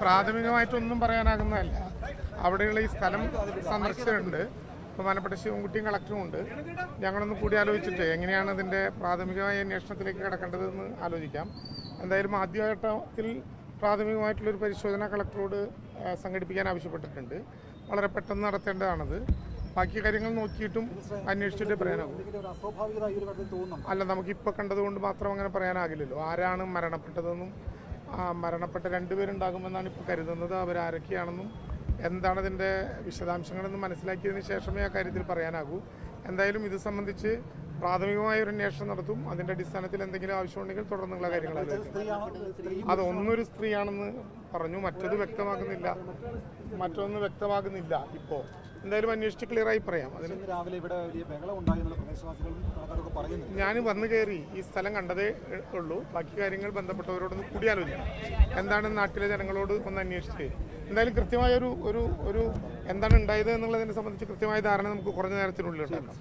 പ്രാഥമികമായിട്ടൊന്നും പറയാനാകുന്നതല്ല. അവിടെയുള്ള ഈ സ്ഥലം സന്ദർശിച്ചിട്ടുണ്ട്. ബഹുമാനപ്പെട്ട ശിവൻകുട്ടിയും കളക്ടറും ഉണ്ട്. ഞങ്ങളൊന്ന് കൂടി ആലോചിച്ചിട്ട് എങ്ങനെയാണ് ഇതിന്റെ പ്രാഥമികമായ അന്വേഷണത്തിലേക്ക് കിടക്കേണ്ടതെന്ന് ആലോചിക്കാം. എന്തായാലും ആദ്യഘട്ടത്തിൽ പ്രാഥമികമായിട്ടുള്ളൊരു പരിശോധന കളക്ടറോട് സംഘടിപ്പിക്കാൻ ആവശ്യപ്പെട്ടിട്ടുണ്ട്. വളരെ പെട്ടെന്ന് നടത്തേണ്ടതാണത്. ബാക്കി കാര്യങ്ങൾ നോക്കിയിട്ടും അന്വേഷിച്ചിട്ട് പറയാനാകും. അല്ല നമുക്കിപ്പോൾ കണ്ടതുകൊണ്ട് മാത്രം അങ്ങനെ പറയാനാകില്ലല്ലോ. ആരാണ് മരണപ്പെട്ടതെന്നും മരണപ്പെട്ട രണ്ടുപേരുണ്ടാകുമെന്നാണ് ഇപ്പോൾ കരുതുന്നത്. അവരാരൊക്കെയാണെന്നും എന്താണ് അതിന്റെ വിശദാംശങ്ങളെന്ന് മനസ്സിലാക്കിയതിന് ശേഷമേ ആ കാര്യത്തിൽ പറയാനാകൂ. എന്തായാലും ഇത് സംബന്ധിച്ച് പ്രാഥമികമായ ഒരു അന്വേഷണം നടത്തും. അതിന്റെ അടിസ്ഥാനത്തിൽ എന്തെങ്കിലും ആവശ്യമുണ്ടെങ്കിൽ തുടർന്നുള്ള കാര്യങ്ങൾ അതൊന്നൊരു അത് ഒന്നൊരു സ്ത്രീയാണെന്ന് പറഞ്ഞു. മറ്റത് വ്യക്തമാക്കുന്നില്ല. മറ്റൊന്ന് വ്യക്തമാകുന്നില്ല ഇപ്പോൾ എന്തായാലും അന്വേഷിച്ച് ക്ലിയറായി പറയാം. അതിന് രാവിലെ ഇവിടെ വലിയ ബഹളം ഉണ്ടായി എന്നുള്ള പ്രദേശവാസികളും കണക്കാരൊക്കെ പറയുന്നു ഞാൻ വന്നു കയറി ഈ സ്ഥലം കണ്ടതേ ഉള്ളൂ. ബാക്കി കാര്യങ്ങൾ ബന്ധപ്പെട്ടവരോടൊന്ന് കൂടിയാലോചിക്കാം. എന്താണ് നാട്ടിലെ ജനങ്ങളോട് ഒന്ന് അന്വേഷിച്ച്. എന്തായാലും കൃത്യമായ ഒരു ഒരു ഒരു എന്താണ് ഉണ്ടായത് എന്നുള്ളതിനെ സംബന്ധിച്ച് കൃത്യമായ ധാരണ നമുക്ക് കുറഞ്ഞ നേരത്തിനുള്ളിൽ ഉണ്ടാക്കാം